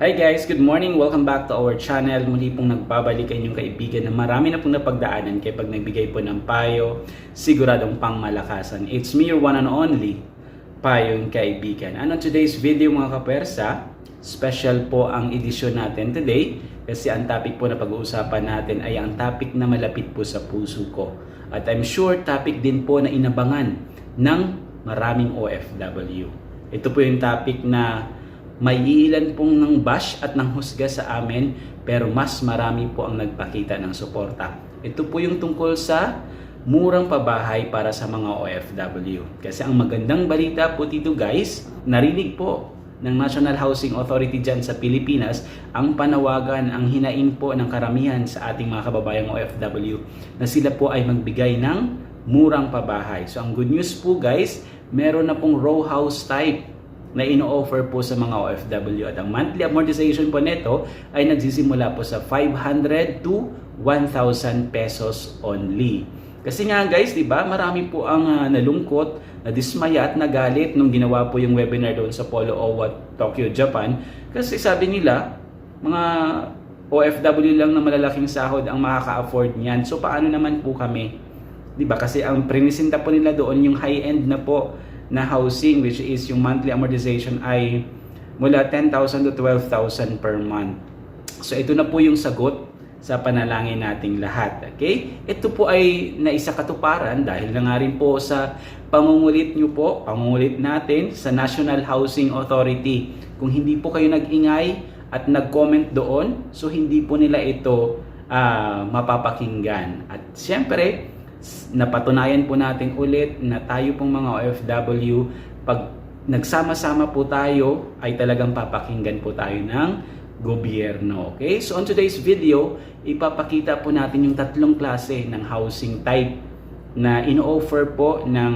Hi guys, good morning. Welcome back to our channel. Muli pong nagbabalik ang inyong kaibigan na marami na pong napagdaanan kaya pag nagbigay po ng payo, siguradong pangmalakasan. It's me, your one and only, Payong Kaibigan. And on today's video mga kapersa, special po ang edisyon natin today kasi ang topic po na pag-uusapan natin ay ang topic na malapit po sa puso ko. At I'm sure topic din po na inabangan ng maraming OFW. Ito po yung topic na may iilan pong ng bash at ng husga sa amin pero mas marami po ang nagpakita ng suporta. Ito po yung tungkol sa murang pabahay para sa mga OFW. Kasi ang magandang balita po dito guys, narinig po ng National Housing Authority dyan sa Pilipinas ang panawagan, ang hinaing po ng karamihan sa ating mga kababayang OFW na sila po ay magbigay ng murang pabahay. So ang good news po guys, meron na pong row house type na ino-offer po sa mga OFW at ang monthly amortization po nito ay nagsisimula po sa 500 to 1,000 pesos only. Kasi nga guys, 'di ba? Marami po ang ah, nalungkot, nadismaya at nagalit nung ginawa po yung webinar doon sa Polo Owa, Tokyo, Japan. Kasi sabi nila, mga OFW lang na malalaking sahod ang makaka-afford niyan. So paano naman po kami? 'Di ba? Kasi ang prinisinta po nila doon yung high-end na po na housing which is yung monthly amortization ay mula 10,000 to 12,000 per month. So ito na po yung sagot sa panalangin nating lahat. Okay? Ito po ay naisa katuparan dahil na nga rin po sa pangungulit nyo po, pangungulit natin sa National Housing Authority. Kung hindi po kayo nag-ingay at nag-comment doon, so hindi po nila ito ah, mapapakinggan. At siyempre, napatunayan po natin ulit na tayo pong mga OFW, pag nagsama-sama po tayo, ay talagang papakinggan po tayo ng gobyerno. Okay? So on today's video, ipapakita po natin yung tatlong klase ng housing type na ino-offer po ng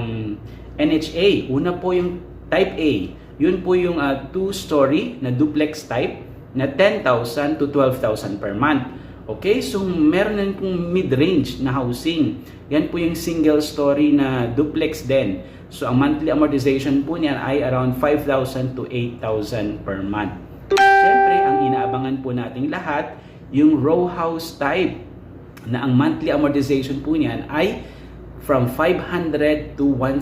NHA. Una po yung type A. Yun po yung uh, two-story na duplex type na 10,000 to 12,000 per month. Okay, so meron pong mid-range na housing. Yan po yung single story na duplex din. So ang monthly amortization po niyan ay around 5,000 to 8,000 per month. Siyempre, ang inaabangan po nating lahat, yung row house type na ang monthly amortization po niyan ay from 500 to 1,000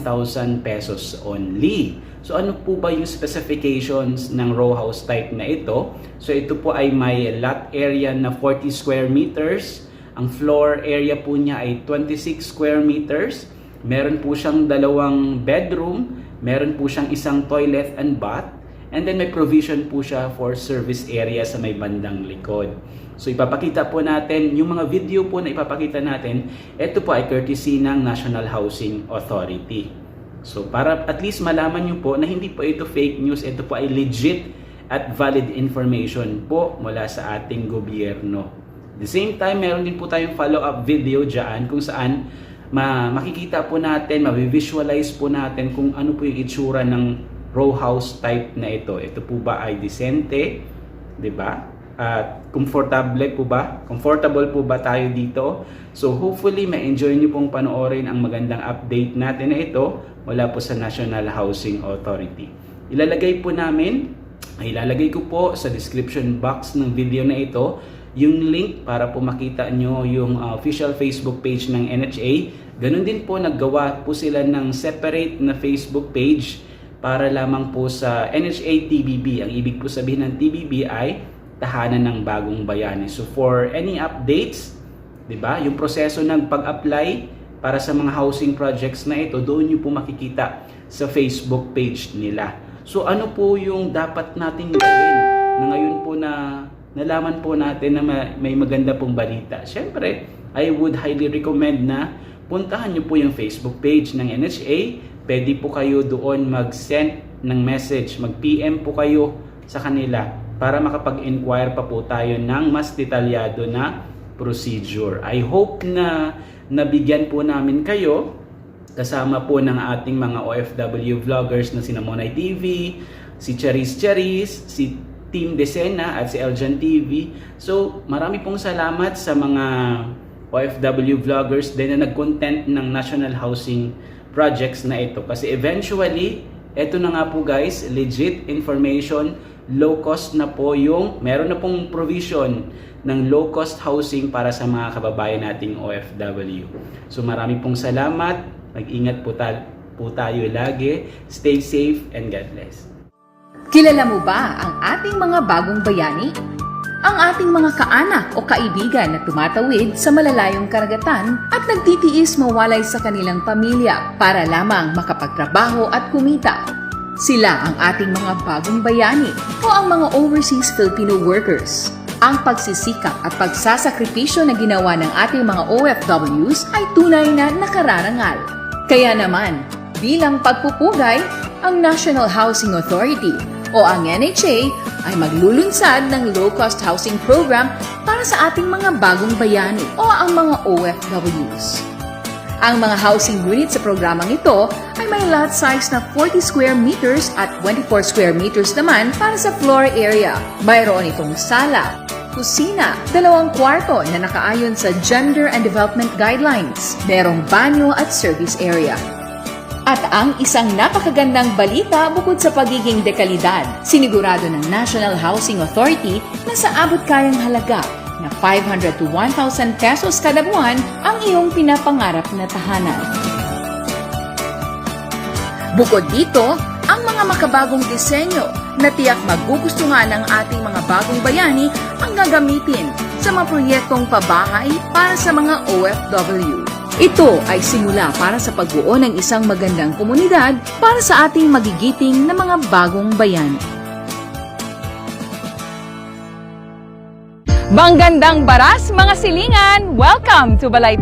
pesos only. So ano po ba yung specifications ng row house type na ito? So ito po ay may lot area na 40 square meters. Ang floor area po niya ay 26 square meters. Meron po siyang dalawang bedroom. Meron po siyang isang toilet and bath. And then may provision po siya for service area sa may bandang likod. So ipapakita po natin, yung mga video po na ipapakita natin, ito po ay courtesy ng National Housing Authority. So para at least malaman nyo po na hindi po ito fake news, ito po ay legit at valid information po mula sa ating gobyerno. The same time, meron din po tayong follow-up video dyan kung saan ma makikita po natin, ma-visualize po natin kung ano po yung itsura ng row house type na ito. Ito po ba ay decente? 'Di ba? At comfortable po ba? Comfortable po ba tayo dito? So hopefully ma-enjoy niyo pong panoorin ang magandang update natin na ito mula po sa National Housing Authority. Ilalagay po namin, ay ilalagay ko po sa description box ng video na ito yung link para po makita nyo yung uh, official Facebook page ng NHA. Ganun din po naggawa po sila ng separate na Facebook page para lamang po sa NHA TBB. Ang ibig po sabihin ng TBB ay tahanan ng bagong bayani. So for any updates, 'di ba? Yung proseso ng pag-apply para sa mga housing projects na ito, doon niyo po makikita sa Facebook page nila. So ano po yung dapat nating gawin na ngayon po na nalaman po natin na may maganda pong balita. Siyempre, I would highly recommend na puntahan niyo po yung Facebook page ng NHA. Pwede po kayo doon mag-send ng message, mag-PM po kayo sa kanila para makapag-inquire pa po tayo ng mas detalyado na procedure. I hope na nabigyan po namin kayo kasama po ng ating mga OFW vloggers na si Namonay TV, si Charis Charis, si Team Desena at si Eljan TV. So, marami pong salamat sa mga OFW vloggers din na nag-content ng National Housing Projects na ito. Kasi eventually, ito na nga po guys, legit information low cost na po yung, meron na pong provision ng low cost housing para sa mga kababayan nating OFW. So marami pong salamat, mag-ingat po, ta- po tayo lagi, stay safe and God bless. Kilala mo ba ang ating mga bagong bayani? Ang ating mga kaanak o kaibigan na tumatawid sa malalayong karagatan at nagtitiis mawalay sa kanilang pamilya para lamang makapagtrabaho at kumita. Sila ang ating mga bagong bayani o ang mga overseas Filipino workers. Ang pagsisikap at pagsasakripisyo na ginawa ng ating mga OFWs ay tunay na nakararangal. Kaya naman, bilang pagpupugay, ang National Housing Authority o ang NHA ay maglulunsad ng low-cost housing program para sa ating mga bagong bayani o ang mga OFWs. Ang mga housing unit sa programang ito ay may lot size na 40 square meters at 24 square meters naman para sa floor area. Mayroon itong sala, kusina, dalawang kwarto na nakaayon sa Gender and Development Guidelines. Merong banyo at service area. At ang isang napakagandang balita bukod sa pagiging dekalidad, sinigurado ng National Housing Authority na sa abot kayang halaga na 500 to 1,000 pesos kada buwan ang iyong pinapangarap na tahanan. Bukod dito, ang mga makabagong disenyo na tiyak magugustuhan ng ating mga bagong bayani ang gagamitin sa mga proyektong pabahay para sa mga OFW. Ito ay simula para sa pagbuo ng isang magandang komunidad para sa ating magigiting na mga bagong bayani. Banggandang Baras, mga silingan! Welcome to Balay